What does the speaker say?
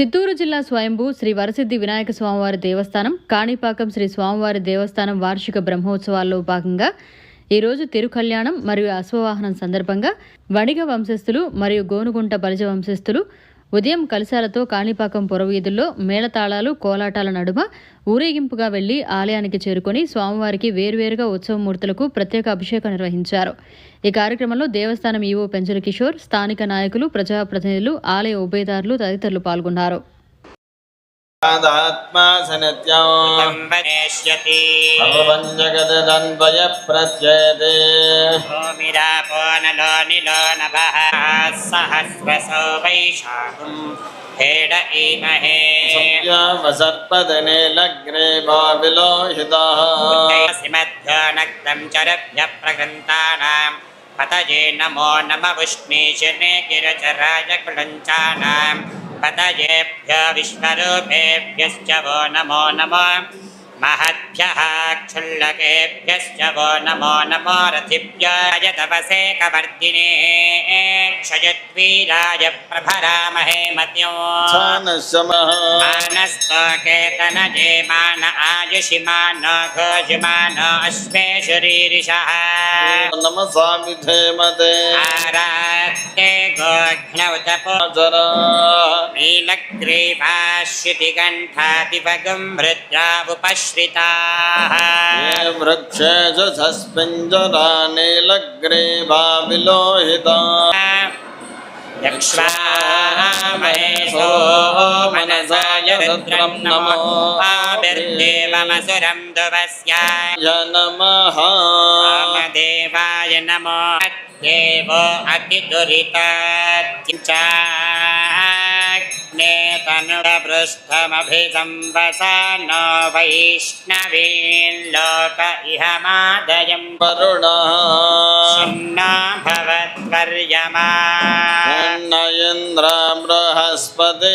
చిత్తూరు జిల్లా స్వయంభూ శ్రీ వరసిద్ధి వినాయక స్వామివారి దేవస్థానం కాణిపాకం శ్రీ స్వామివారి దేవస్థానం వార్షిక బ్రహ్మోత్సవాల్లో భాగంగా ఈరోజు తిరుకల్యాణం మరియు అశ్వవాహనం సందర్భంగా వణిగ వంశస్థులు మరియు గోనుగుంట బలిజ వంశస్థులు ఉదయం కలశాలతో కాణిపాకం పురవీధుల్లో మేళతాళాలు కోలాటాల నడుమ ఊరేగింపుగా వెళ్ళి ఆలయానికి చేరుకొని స్వామివారికి వేర్వేరుగా ఉత్సవమూర్తులకు ప్రత్యేక అభిషేకం నిర్వహించారు. ఈ కార్యక్రమంలో దేవస్థానం ఈవో పెంచల కిషోర్ స్థానిక నాయకులు ప్రజాప్రతినిధులు ఆలయ ఉభయదారులు తదితరులు పాల్గొన్నారు. ప్రత్యేదే नलो निलो नभः सहस्रसो वैशाखुं हेड इमहे सर्पदने लग्ने विलोहितः श्रीमद्भ्यो नक्तं चरभ्यः प्रकृन्तानां पतये नमो नमवुष्णीशने गिरचराय कुलञ्चानां पतयेभ्य विश्वरूपेभ्यश्च वो नमो नमः महद्भ्यः क्षुल्लकेभ्यश्च वो नमो नमो रथिभ्याय तपसे कवर्दिने क्षयद्वीराय प्रभरामहे मत्यो मानस्तोकेतनजे मान आयुषि मान घोषि मान अश्वेशुरीरिषः नमः स्वामिधे मते आरा नक्ते गोघ्नवतपोजर नीलग्रीवाश्यति कण्ठादिवगं वृद्रावुपश्रिताः ये वृक्षे जसस्पिञ्जरा जरुद्रं नमो आविर्देवमसुरं सुरं दुवस्याय नमः देवाय नमो देव अतिदुरिताग्ने तनुरपृष्ठमभिसंवसा नो वैष्णवील्लोक इह मादयं वरुणः सुन्ना भवत्वर्यमा बृहस्पति